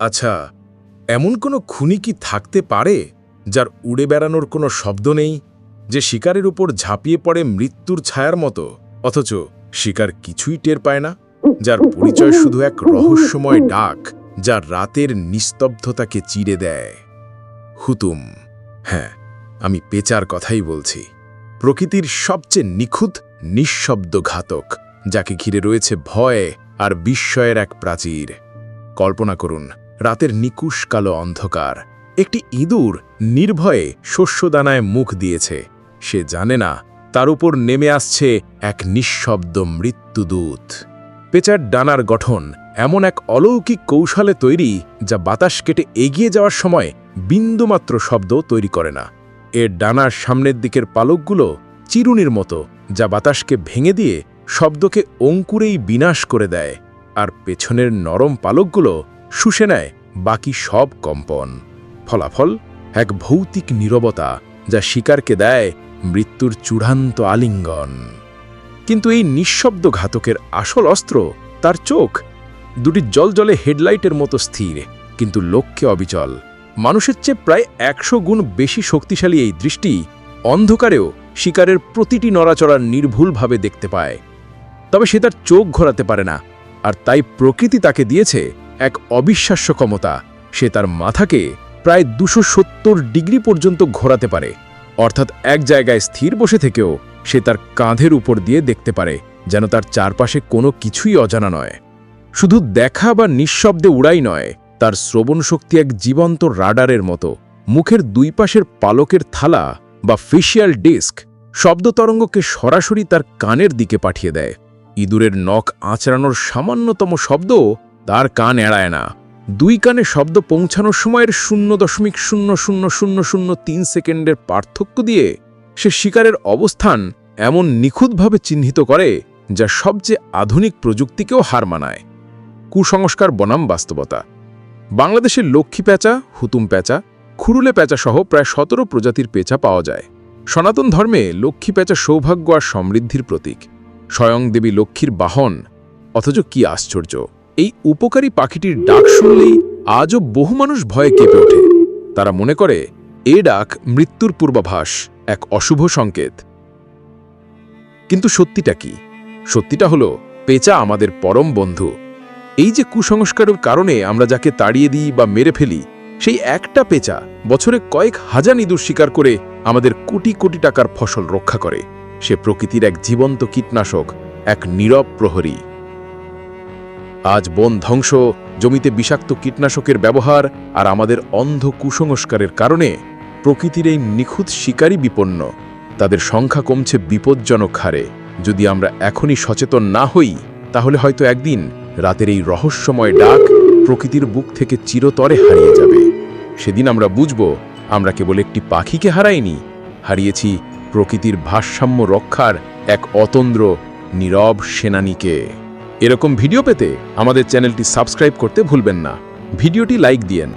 আচ্ছা এমন কোনো খুনি কি থাকতে পারে যার উড়ে বেড়ানোর কোনো শব্দ নেই, যে শিকারের উপর ঝাঁপিয়ে পড়ে মৃত্যুর ছায়ার মতো? অথচ শিকার কিছুই টের পায় না, যার পরিচয় শুধু এক রহস্যময় ডাক যা রাতের নিস্তব্ধতাকে চিড়ে দেয়। হুতুম হ্যাঁ আমি পেচার কথাই বলছি। প্রকৃতির সবচেয়ে নিখুঁত, নিঃশব্দ ঘাতক, যাকে ঘিরে রয়েছে ভয় আর বিস্ময়ের এক প্রাচীর। কল্পনা করুন রাতের নিকুশ কালো অন্ধকার। একটি ইঁদুর নির্ভয়ে শস্যদানায় মুখ দিয়েছে। সে জানে না, তার উপর নেমে আসছে এক নিঃশব্দ মৃত্যুদূত। পেঁচার ডানার গঠন এমন এক অলৌকিক কৌশলে তৈরি যা বাতাস কেটে এগিয়ে যাওয়ার সময় বিন্দুমাত্র শব্দ তৈরি করে না। এর ডানার সামনের দিকের পালকগুলো চিরুনির মতো, যা বাতাসকে ভেঙে দিয়ে শব্দকে অঙ্কুরেই বিনাশ করে দেয়। আর পেছনের নরম পালকগুলো শুষে নেয় বাকি সব কম্পন। ফলাফল, এক ভৌতিক নীরবতা যা শিকারকে দেয় মৃত্যুর চূড়ান্ত আলিঙ্গন। কিন্তু এই নিঃশব্দ ঘাতকের আসল অস্ত্র তার চোখ। দুটি জলজলে হেডলাইটের মতো স্থির, কিন্তু লক্ষ্যে অবিচল। মানুষের চেয়ে প্রায় একশো গুণ বেশি শক্তিশালী এই দৃষ্টি অন্ধকারেও শিকারের প্রতিটি নড়াচড়া নির্ভুলভাবে দেখতে পায়। তবে সে তার চোখ ঘোরাতে পারে না, আর তাই প্রকৃতি তাকে দিয়েছে এক অবিশ্বাস্য ক্ষমতা। সে তার মাথাকে প্রায় দুশো ডিগ্রি পর্যন্ত ঘোরাতে পারে। অর্থাৎ এক জায়গায় স্থির বসে থেকেও সে তার কাঁধের উপর দিয়ে দেখতে পারে, যেন তার চারপাশে কোনো কিছুই অজানা নয়। শুধু দেখা বা নিঃশব্দে উড়াই নয়, তার শ্রবণ শক্তি এক জীবন্ত রাডারের মতো। মুখের দুই পাশের পালকের থালা বা ফেশিয়াল ডিস্ক শব্দ তরঙ্গকে সরাসরি তার কানের দিকে পাঠিয়ে দেয়। ইঁদুরের নখ আঁচড়ানোর সামান্যতম শব্দ তার কান এড়ায় না। দুই কানে শব্দ পৌঁছানোর সময়ের শূন্য দশমিক শূন্য শূন্য শূন্য শূন্য তিন সেকেন্ডের পার্থক্য দিয়ে সে শিকারের অবস্থান এমন নিখুঁতভাবে চিহ্নিত করে, যা সবচেয়ে আধুনিক প্রযুক্তিকেও হার মানায়। কুসংস্কার বনাম বাস্তবতা। বাংলাদেশের লক্ষ্মী পেঁচা হুতুম পেঁচা খুরুলে পেঁচা সহ প্রায় সতেরো প্রজাতির পেঁচা পাওয়া যায়। সনাতন ধর্মে লক্ষ্মী পেঁচা সৌভাগ্য আর সমৃদ্ধির প্রতীক। স্বয়ং দেবী লক্ষ্মীর বাহন। অথচ কি আশ্চর্য! এই উপকারী পাখিটির ডাক শুনলেই আজও বহু মানুষ ভয়ে কেঁপে ওঠে। তারা মনে করে, এ ডাক মৃত্যুর পূর্বাভাস, এক অশুভ সংকেত। কিন্তু সত্যিটা কি? সত্যিটা হলো, পেঁচা আমাদের পরম বন্ধু। এই যে কুসংস্কারের কারণে আমরা যাকে তাড়িয়ে দিই বা মেরে ফেলি, সেই একটা পেঁচা বছরে কয়েক হাজার ইঁদুর শিকার করে আমাদের কোটি কোটি টাকার ফসল রক্ষা করে। সে প্রকৃতির এক জীবন্ত কীটনাশক, এক নীরব প্রহরী। আজ বন ধ্বংস, জমিতে বিষাক্ত কীটনাশকের ব্যবহার আর আমাদের অন্ধ কুসংস্কারের কারণে প্রকৃতির এই নিখুঁত শিকারী বিপন্ন। তাদের সংখ্যা কমছে বিপজ্জনক হারে। যদি আমরা এখনই সচেতন না হই, তাহলে হয়তো একদিন রাতের এই রহস্যময় ডাক প্রকৃতির বুক থেকে চিরতরে হারিয়ে যাবে। সেদিন আমরা বুঝব, আমরা কেবল একটি পাখিকে হারাইনি, হারিয়েছি প্রকৃতির ভারসাম্য রক্ষার এক অতন্দ্র, নীরব সেনানীকে। এরকম ভিডিও পেতে আমাদের চ্যানেলটি সাবস্ক্রাইব করতে ভুলবেন না। ভিডিওটি লাইক দিয়েন।